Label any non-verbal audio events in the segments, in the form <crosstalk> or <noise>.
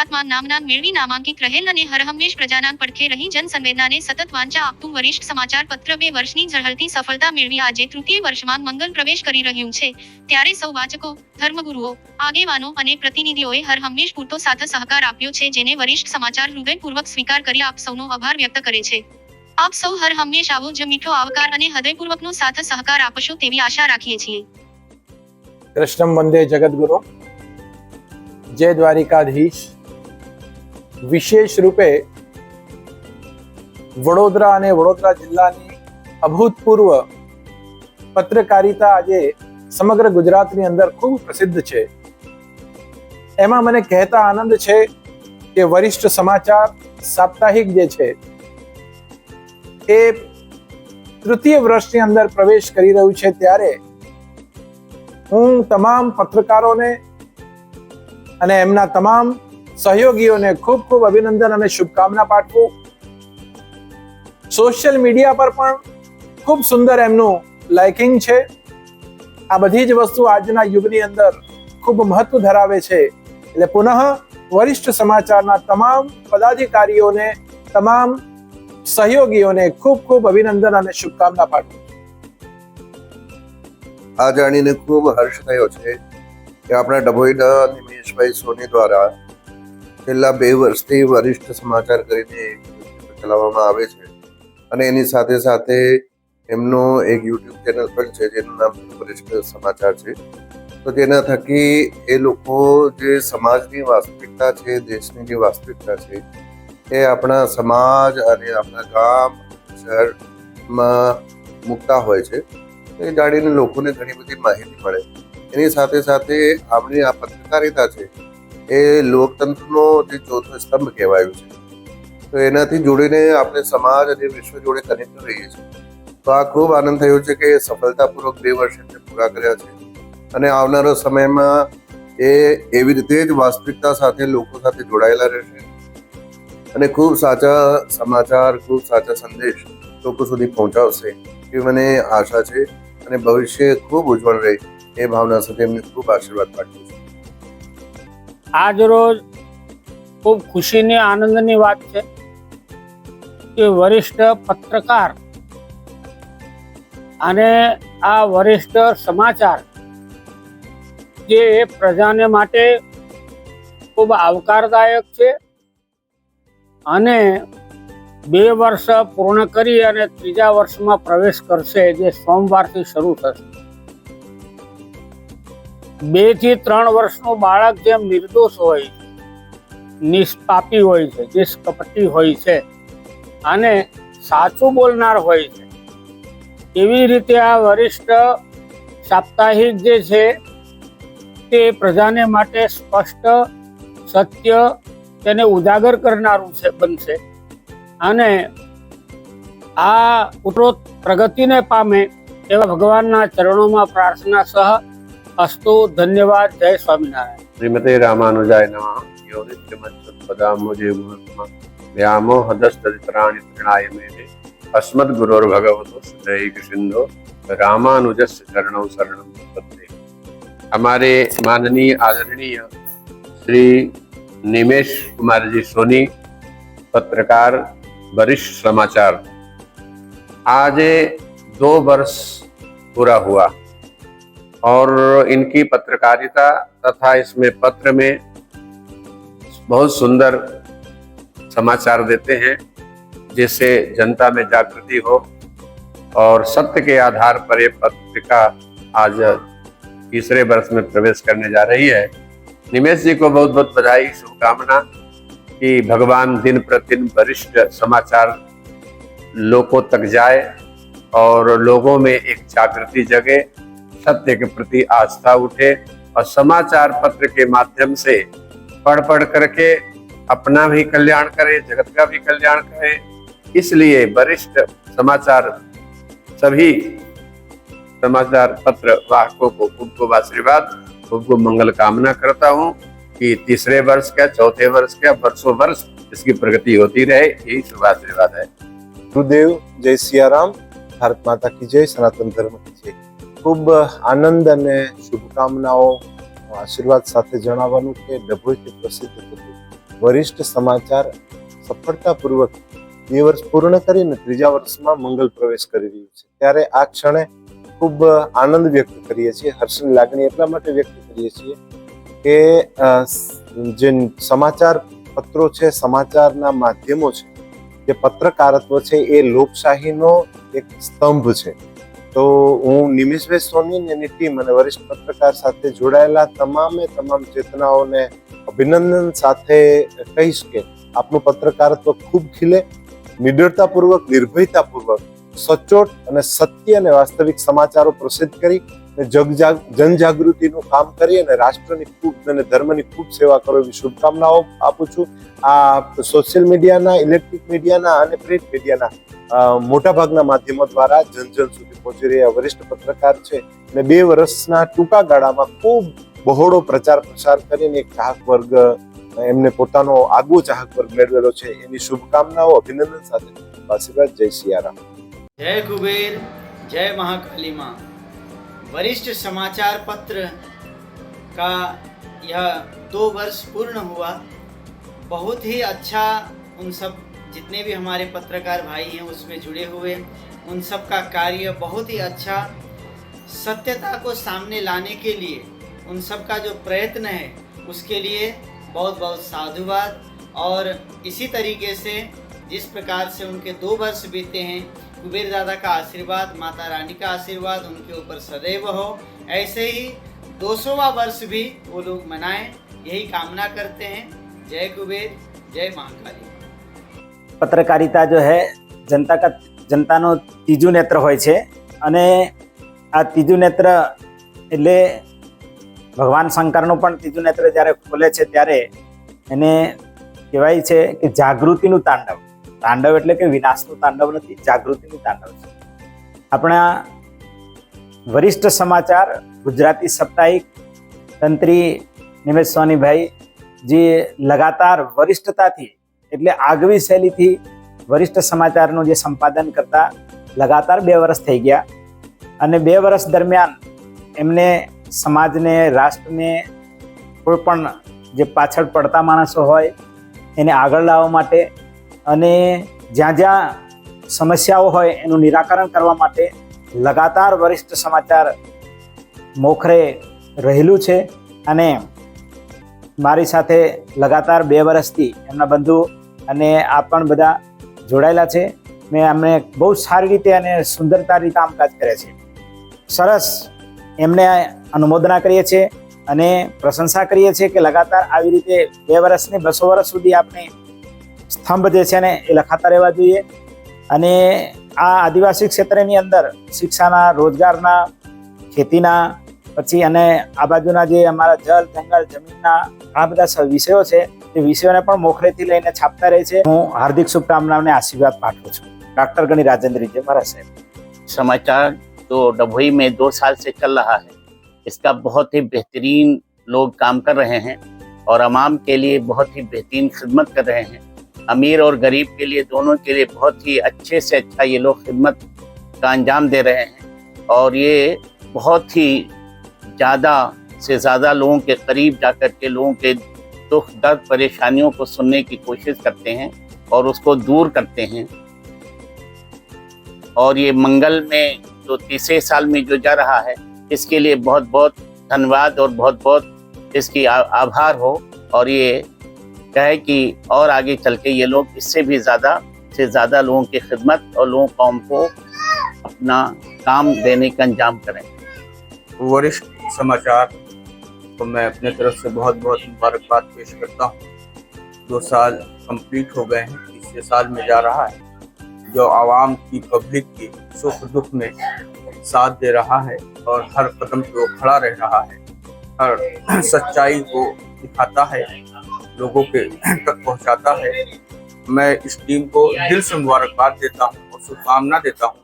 ગુજરાતમાં નામના મેળવી નામાંકિત રહેલ અને હરહંમેશ પ્રજાના પડખે રહી જનસંવેદનાને સતત વાંચા આપતું વરિષ્ઠ સમાચાર પત્ર બે વર્ષની ઝળહળતી સફળતા મેળવી આજે તૃતીય વર્ષમાં મંગલ પ્રવેશ કરી રહ્યું છે. ત્યારે સૌ વાચકો, ધર્મગુરુઓ, આગેવાનો અને પ્રતિનિધિઓએ હરહંમેશ પૂરતો સાથ સહકાર આપ્યો છે, જેને વરિષ્ઠ સમાચાર હૃદયપૂર્વક સ્વીકાર કરી આપ સૌનો આભાર વ્યક્ત કરે છે. આપ સૌ હર હંમેશ આવો, જ મીઠો આવકાર અને હૃદયપૂર્વકનો સાથ સહકાર આપશો તેવી આશા રાખીએ છીએ. કૃષ્ણમ વંદે જગદગુરુ. જય દ્વારિકાધીશ. વિશેષ રૂપે વડોદરા અને વડોદરા જિલ્લાની અભૂતપૂર્વ પત્રકારિતા આજે સમગ્ર ગુજરાતની અંદર ખૂબ પ્રસિદ્ધ છે. એમાં મને કહેતા આનંદ છે કે વરિષ્ઠ સમાચાર સાપ્તાહિક જે છે એ તૃતીય વર્ષની અંદર પ્રવેશ કરી રહ્યું છે ત્યારે હું તમામ પત્રકારોને અને એમના તમામ સહયોગીઓને ખૂબ ખૂબ અભિનંદન અને શુભકામના પાઠવું. સોશિયલ મીડિયા પર પણ ખૂબ સુંદર એમનું લાઇકિંગ છે. આ બધી જ વસ્તુ આજના યુગની અંદર ખૂબ મહત્વ ધરાવે છે. એટલે પુનઃ વરિષ્ઠ સમાચારના તમામ પદાધિકારીઓને, તમામ સહયોગીઓને ખૂબ ખૂબ અભિનંદન અને શુભકામના પાઠવું. આ જાણીને ખૂબ હર્ષ થયો છે કે આપણા ડભોઈના નિમેશભાઈ સોની દ્વારા છેલ્લા બે વર્ષથી વરિષ્ઠ સમાચાર કરીને એક ચલાવવામાં આવે છે. અને એની સાથે સાથે એમનો એક યુટ્યુબ ચેનલ પણ છે, જેનું નામ વરિષ્ઠ સમાચાર છે. તો તેના થકી એ લોકો જે સમાજની વાસ્તવિકતા છે, દેશની જે વાસ્તવિકતા છે, એ આપણા સમાજ અને આપણા ગામ, શહેરમાં મૂકતા હોય છે. એ જાણીને લોકોને ઘણી બધી માહિતી મળે. એની સાથે સાથે આપણી આ પત્રકારિતા છે એ લોકતંત્રનો જે ચોથો સ્તંભ કહેવાયો છે. તો એનાથી જોડીને આપણે સમાજ અને વિશ્વ જોડે કનેક્ટ રહીએ છીએ. તો આ ખૂબ આનંદ થયો છે કે સફળતાપૂર્વક બે વર્ષે પૂરા કર્યા છે અને આવનારા સમયમાં એ એવી રીતે જ વાસ્તવિકતા સાથે લોકો સાથે જોડાયેલા રહેશે. અને ખૂબ સાચા સમાચાર, ખૂબ સાચા સંદેશ લોકો સુધી પહોંચાડશે એ મને આશા છે અને ભવિષ્ય ખૂબ ઉજ્જવળ રહે એ ભાવના સાથે એમને ખૂબ આશીર્વાદ પાઠવું આજ રોજ ખૂબ ખુશીની, આનંદની વાત છે કે વરિષ્ઠ પત્રકાર અને આ વરિષ્ઠ સમાચાર જે પ્રજાને માટે ખૂબ આવકારદાયક છે અને બે વર્ષ પૂર્ણ કરી અને ત્રીજા વર્ષમાં પ્રવેશ કરશે, જે સોમવારથી શરૂ થશે. બેથી ત્રણ વર્ષનું બાળક જેમ નિર્દોષ હોય, નિષ્પાપી હોય છે, નિષ્કપટી હોય છે, અને સાચું બોલનાર હોય છે, એવી રીતે આ વરિષ્ઠ સાપ્તાહિક જે છે, તે પ્રજાને માટે સ્પષ્ટ, સત્ય તેને ઉજાગર કરનારું છે, બનશે. અને આ ઉપરોક્ત પ્રગતિને પામે એવા ભગવાનના ચરણોમાં પ્રાર્થના સહ અસ્તુ ધન્યવાદ જય સ્વામિનારાયણ શ્રીમતે રામાનુજાય નમઃ યો નિત્યમચ્યુતપદામોજે વ્યામો હદસ્તરાણી તૃણાય મેને અસ્મદ ગુરોર ભગવતો સદૈક સિંધો રામાનુજસ્ય ચરણો શરણમ પ્રપદ્યે हमारे माननीय आदरणीय श्री निमेश कुमार जी सोनी पत्रकार वरिष्ठ समाचार आज दो वर्ष पूरा हुआ और इनकी पत्रकारिता तथा इसमें पत्र में बहुत सुंदर समाचार देते हैं, जिससे जनता में जागृति हो और सत्य के आधार पर ये पत्रिका आज तीसरे वर्ष में प्रवेश करने जा रही है। निमेश जी को बहुत बहुत बधाई, शुभकामना कि भगवान दिन प्रतिदिन वरिष्ठ समाचार लोगों तक जाए और लोगों में एक जागृति जगे सत्य के प्रति आस्था उठे और समाचार पत्र के माध्यम से पढ़ पढ़ करके अपना भी कल्याण करें, जगत का भी कल्याण करें। इसलिए वरिष्ठ समाचार सभी समाचार पत्र वाहकों को खूब खूब आशीर्वाद, खूब खूब मंगल कामना करता हूँ कि तीसरे वर्ष का चौथे वर्ष का वर्षों वर्ष इसकी प्रगति होती रहे। यही शुभ आशीर्वाद है। गुरुदेव, जय सियाराम। भारत माता की जय, सनातन धर्म की जय। ખૂબ આનંદ અને શુભકામનાઓ આશીર્વાદ સાથે જણાવવાનું કે ડભોઈથી પ્રસિદ્ધ વરિષ્ઠ સમાચાર સફળતાપૂર્વક બે વર્ષ પૂર્ણ કરીને ત્રીજા વર્ષમાં મંગલ પ્રવેશ કરી રહ્યું છે. ત્યારે આ ક્ષણે ખૂબ આનંદ વ્યક્ત કરીએ છીએ, હર્ષની લાગણી એટલા માટે વ્યક્ત કરીએ છીએ કે જે સમાચાર પત્રો છે, સમાચારના માધ્યમો છે, જે પત્રકારત્વ છે, એ લોકશાહીનો એક સ્તંભ છે. તો હું નિમિષભાઈ સોની અને એની ટીમ અને વરિષ્ઠ પત્રકાર સાથે જોડાયેલા તમામે તમામ ચેતનાઓને અભિનંદન સાથે કહીશ કે આપનું પત્રકારત્વ ખૂબ ખીલે, નિડરતાપૂર્વક, નિર્ભયતાપૂર્વક, સચોટ અને સત્ય અને વાસ્તવિક સમાચારો પ્રસિદ્ધ કરી જનજાગૃતિનું કામ કરી અને રાષ્ટ્રની ખૂબ અને ધર્મની ખૂબ સેવા કરો એવી શુભકામનાઓ આપું છું. આ સોશિયલ મીડિયાના, ઇલેક્ટ્રિક મીડિયાના અને પ્રિન્ટ મીડિયાના મોટાભાગના માધ્યમો દ્વારા જનજન સુધી પહોંચી રહ્યા વરિષ્ઠ પત્રકાર છે. અને બે વર્ષના ટૂંકા ગાળામાં ખૂબ બહોળો પ્રચાર પ્રસાર કરીને એક ચાહક વર્ગ, એમને પોતાનો આગવો ચાહક વર્ગ મેળવેલો છે. એની શુભકામનાઓ, અભિનંદન સાથે. આશીર્વાદ, જય સિયારામ. જય કુબેર, જય મહાકાલી માં. वरिष्ठ समाचार पत्र का यह दो वर्ष पूर्ण हुआ। बहुत ही अच्छा उन सब, जितने भी हमारे पत्रकार भाई हैं, उसमें जुड़े हुए, उन सब का कार्य बहुत ही अच्छा सत्यता को सामने लाने के लिए, उन सब का जो प्रयत्न है, उसके लिए बहुत बहुत साधुवाद और इसी तरीके से, जिस प्रकार से उनके दो वर्ष बीते हैं कुबेर दादा का आशीर्वाद माता रानी का आशीर्वाद उनके ऊपर सदैव हो ऐसे ही 200वां वर्ष भी वो लोग मनाएं यही कामना करते हैं जय कुबेर जय महाकाली પત્રકારિતા જો હે જનતા કા જનતાનો ત્રીજું નેત્ર હોય છે અને આ ત્રીજું નેત્ર એટલે ભગવાન શંકરનું પણ ત્રીજું નેત્ર જ્યારે ખોલે છે ત્યારે એને કહેવાય છે કે જાગૃતિનું તાંડવ તાંડવ એટલે કે વિનાશનું તાંડવ નથી, જાગૃતિનું તાંડવ છે. આપણા વરિષ્ઠ સમાચાર, ગુજરાતી સાપ્તાહિક તંત્રી નિમેશ સોનીભાઈ, જે લગાતાર વરિષ્ઠતાથી એટલે આગવી શૈલીથી વરિષ્ઠ સમાચારનું જે સંપાદન કરતા લગાતાર બે વર્ષ થઈ ગયા અને બે વર્ષ દરમિયાન એમને સમાજને, રાષ્ટ્રને કોઈ પણ જે પાછળ પડતા માણસો હોય એને આગળ લાવવા માટે અને જ્યાં જ્યાં સમસ્યાઓ હોય એનું નિરાકરણ કરવા માટે લગાતાર વરિષ્ઠ સમાચાર મોખરે રહેલું છે અને મારી સાથે લગાતાર બે વર્ષથી એમના બંધુ અને આ પણ બધા જોડાયેલા છે. મેં એમને બહુ સારી રીતે અને સુંદરતાથી કામકાજ કરે છે. સરસ એમને અનુમોદના કરીએ છીએ અને પ્રશંસા કરીએ છીએ કે લગાતાર આવી રીતે બે વર્ષની બસો વર્ષ સુધી આપણે સ્તંભ જે છે ને, એ લખાતા રહેવા જોઈએ. અને આ આદિવાસી ક્ષેત્રની અંદર શિક્ષાના, રોજગારના, ખેતીના, પછી અને આ બાજુના જે અમારા જલ જંગલ, જમીનના આ બધા વિષયો છે, એ વિષયોને પણ મોખરેથી લઈને છાપતા રહે છે. હું હાર્દિક શુભકામનાઓને આશીર્વાદ પાઠવું છું. डॉक्टर गणी राजेंद्र जी महाराज साहब समाचार जो डभोई में दो साल से चल रहा है इसका बहुत ही बेहतरीन लोग काम कर रहे हैं और आवाम के लिए बहुत ही बेहतरीन खिदमत कर रहे अमीर और गरीब के लिए, दोनों के लिए बहुत ही अच्छे से अच्छा ये लोग खिदमत का अंजाम दे रहे हैं। और ये बहुत ही ज़्यादा से ज़्यादा लोगों के करीब जाकर के लोगों के दुख, दर्द, परेशानियों को सुनने की कोशिश करते हैं और उसको दूर करते हैं। और ये मंगल में जो तीसरे साल में जो जा रहा है, इसके लिए बहुत बहुत धन्यवाद और बहुत बहुत इसकी आभार हो। और ये कहे कि और आगे चल के ये लोग इससे भी ज़्यादा से ज़्यादा लोगों की खिदमत और लोगों कौम को अपना काम देने का अंजाम करें। वरिष्ठ समाचार को मैं अपने तरफ़ से बहुत बहुत मुबारकबाद पेश करता हूँ। दो साल कंप्लीट हो गए हैं तीसरे साल में जा रहा है। जो आवाम की पब्लिक की सुख दुख में साथ दे रहा है और हर कदम पे वो खड़ा रह रहा है। हर सच्चाई को दिखाता है लोगों के <clears throat> तक पहुंचाता है मैं इस टीम को दिल से मुबारकबाद देता हूं और शुभकामना देता हूं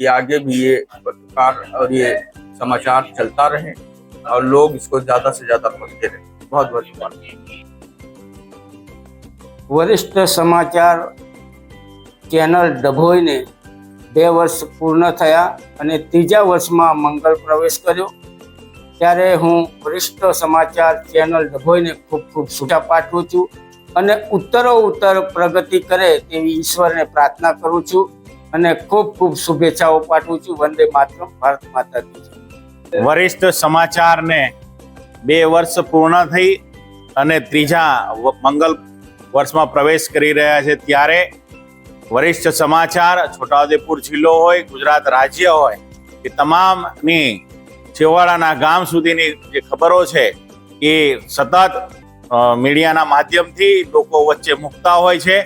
कि आगे भी ये पत्रकार और ये समाचार चलता रहे और लोग इसको ज्यादा से ज्यादा पढ़ते रहे बहुत बहुत धन्यवाद વરિષ્ઠ સમાચાર ચેનલ ડભોઈને બે વર્ષ પૂર્ણ થયા અને ત્રીજા વર્ષમાં મંગળ પ્રવેશ કર્યો ત્યારે હું વરિષ્ઠ સમાચાર ચેનલ ડભોઈને ખૂબ ખૂબ શુભેચ્છા પાઠવું છું અને ઉત્તરો ઉત્તર પ્રગતિ કરે તેવી ઈશ્વરને પ્રાર્થના કરું છું અને ખૂબ ખૂબ શુભેચ્છાઓ પાઠવું છું. વંદે માત્ર ભારત માતા વરિષ્ઠ સમાચારને બે વર્ષ પૂર્ણ થઈ અને ત્રીજા મંગલ વર્ષમાં પ્રવેશ કરી રહ્યા છે. ત્યારે વરિષ્ઠ સમાચાર છોટાઉદેપુર જિલ્લો હોય, ગુજરાત રાજ્ય હોય, એ તમામની છેવાડાના ગામ સુધીની જે ખબરો છે, એ સતત મીડિયાના માધ્યમથી લોકો વચ્ચે મૂકતા હોય છે.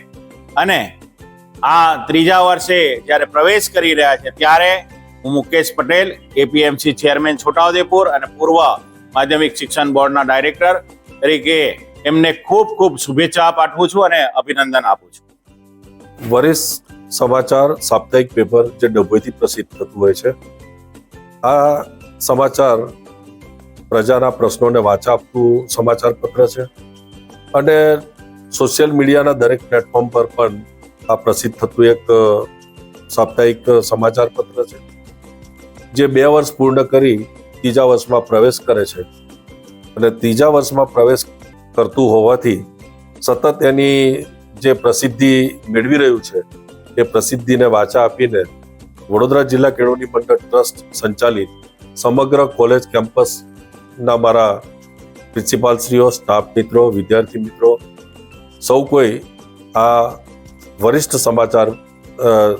અને આ ત્રીજા વર્ષે જ્યારે પ્રવેશ કરી રહ્યા છે, ત્યારે હું મુકેશ પટેલ, એપીએમસી ચેરમેન છોટાઉદેપુર અને પૂર્વ માધ્યમિક શિક્ષણ બોર્ડના ડાયરેક્ટર તરીકે એમને ખૂબ ખૂબ શુભેચ્છા પાઠવું છું અને અભિનંદન આપું છું. વરિષ્ઠ સમાચાર, સાપ્તાહિક પેપર જે ડભોઈથી પ્રસિદ્ધ થતું હોય છે, આ સમાચાર પ્રજાના પ્રશ્નોને વાચા આપતું સમાચાર પત્ર છે. અને સોશિયલ મીડિયાના દરેક પ્લેટફોર્મ પર પણ આ પ્રસિદ્ધ થતું એક સાપ્તાહિક સમાચાર પત્ર છે. જે બે વર્ષ પૂર્ણ કરી ત્રીજા વર્ષમાં પ્રવેશ કરે છે. અને ત્રીજા વર્ષમાં પ્રવેશ કરતું હોવાથી સતત એની જે પ્રસિદ્ધિ મેળવી રહ્યું છે, એ પ્રસિદ્ધિને વાચા આપીને વડોદરા જિલ્લા કેળવણી મંડળ ટ્રસ્ટ સંચાલિત સમગ્ર કોલેજ કેમ્પસના મારા પ્રિન્સિપાલશ્રીઓ, સ્ટાફ મિત્રો, વિદ્યાર્થી મિત્રો, સૌ કોઈ આ વરિષ્ઠ સમાચાર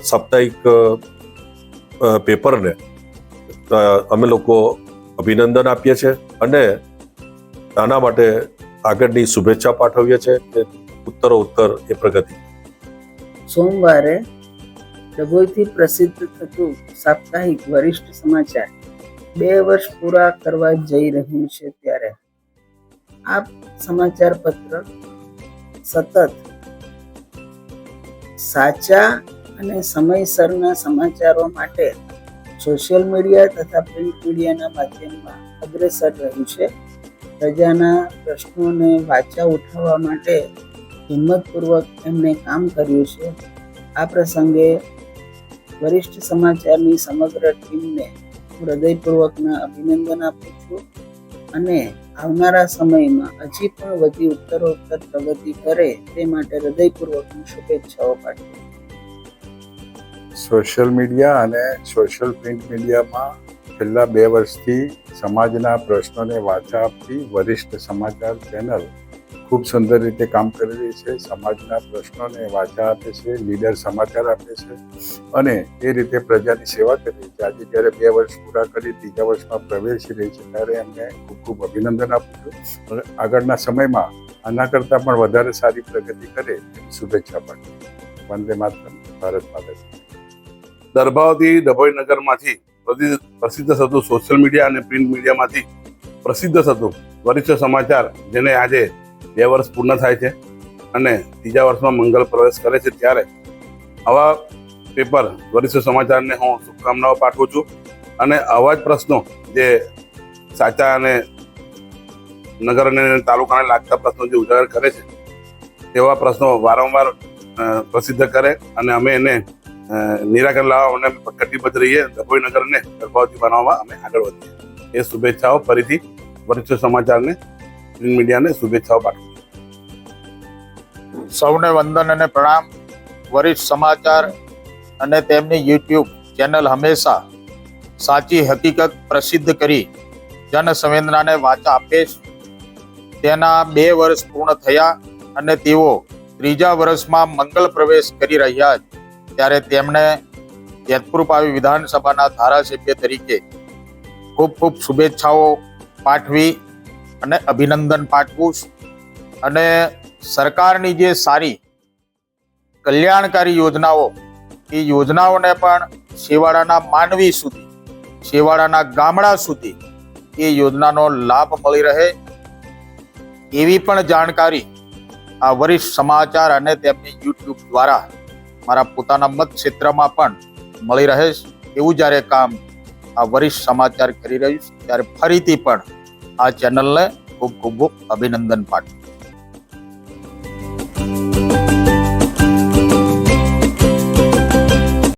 સાપ્તાહિક પેપરને અમે લોકો અભિનંદન આપીએ છીએ અને આના માટે આગળની શુભેચ્છા પાઠવીએ છીએ કે ઉત્તરો ઉત્તર એ પ્રગતિ. સોમવારે ડભોઈથી પ્રસિદ્ધ થતું સાપ્તાહિક વરિષ્ઠ સમાચાર બે વર્ષ પૂરા કરવા જઈ રહ્યું છે ત્યારે. આ સમાચાર પત્ર સતત સાચા અને સમયસરના સમાચારો માટે સોશિયલ મીડિયા તથા પ્રિન્ટ મીડિયાના માધ્યમમાં અગ્રેસર રહ્યું છે. પ્રજાના પ્રશ્નોને વાચા ઉઠાવવા માટે હિંમતપૂર્વક એમણે કામ કર્યું છે. આ પ્રસંગે વરિષ્ઠ સમાચારની સમગ્ર ટીમને હૃદયપૂર્વકના અભિનંદન આપું છું. અને આવનારા સમયમાં હજી પણ વધી ઉત્તરોત્તર પ્રગતિ કરે તે માટે હૃદયપૂર્વકની શુભેચ્છાઓ પાઠવું. સોશિયલ મીડિયા અને સોશિયલ પ્રિન્ટ મીડિયામાં છેલ્લા બે વર્ષથી સમાજના પ્રશ્નોને વાચા આપતી વરિષ્ઠ સમાચાર ચેનલ ખૂબ સુંદર રીતે કામ કરી રહી છે, સમાજના પ્રશ્નોને વાચા આપે છે, લીડર સમાચાર આપે છે અને એ રીતે પ્રજાની સેવા કરી રહી છે. આજે જ્યારે બે વર્ષ પૂરા કરી, ત્રીજા વર્ષમાં પ્રવેશી રહી છે, ત્યારે એમને ખૂબ ખૂબ અભિનંદન આપું છું. આગળના સમયમાં આના કરતાં પણ વધારે સારી પ્રગતિ કરે શુભેચ્છા પાઠવું વંદે માતરમ, ભારત માતા દરભાવથી ડભોઈ નગરમાંથી પ્રસિદ્ધ થતું સોશિયલ મીડિયા અને પ્રિન્ટ મીડિયામાંથી પ્રસિદ્ધ થતું વરિષ્ઠ સમાચાર જેને આજે બે વર્ષ પૂર્ણ થાય છે અને ત્રીજા વર્ષમાં મંગલ પ્રવેશ કરે છે ત્યારે આવા પેપર વરિષ્ઠ સમાચારને હું શુભકામનાઓ પાઠવું છું અને આવા જ પ્રશ્નો જે સાચા અને નગર અને તાલુકાને લાગતા પ્રશ્નો જે ઉજાગર કરે છે, તેવા પ્રશ્નો વારંવાર પ્રસિદ્ધ કરે અને અમે એને નિરાકરણ લાવવા અને કટિબદ્ધ રહીએ ડભોઈ નગરને ગર્ભાવતી બનાવવા અમે આગળ વધીએ. એ શુભેચ્છાઓ ફરીથી વરિષ્ઠ સમાચારને પ્રિન્ટ મીડિયાને શુભેચ્છાઓ પાઠવું સૌને વંદન અને પ્રણામ. વરિષ્ઠ સમાચાર અને તેમની યુટ્યુબ ચેનલ હંમેશા સાચી હકીકત પ્રસિદ્ધ કરી જનસંવેદનાને વાચા આપે તેના બે વર્ષ પૂર્ણ થયા અને તેઓ ત્રીજા વર્ષમાં મંગલ પ્રવેશ કરી રહ્યા ત્યારે તેમણે જેતપુર પાવી વિધાનસભાના ધારાસભ્ય તરીકે ખૂબ ખૂબ શુભેચ્છાઓ પાઠવી અને અભિનંદન પાઠવું છું. અને સરકારની જે સારી કલ્યાણકારી યોજનાઓ, એ યોજનાઓને પણ છેવાડાના માનવી સુધી, છેવાડાના ગામડા સુધી એ યોજનાનો લાભ મળી રહે એવી પણ જાણકારી આ વરિષ્ઠ સમાચાર અને તેમની યુટ્યુબ દ્વારા મારા પોતાના મત ક્ષેત્રમાં પણ મળી રહે એવું જ્યારે કામ આ વરિષ્ઠ સમાચાર કરી રહ્યું છે, ત્યારે ફરીથી પણ આ ચેનલને ખૂબ ખૂબ ખૂબ અભિનંદન પાઠવું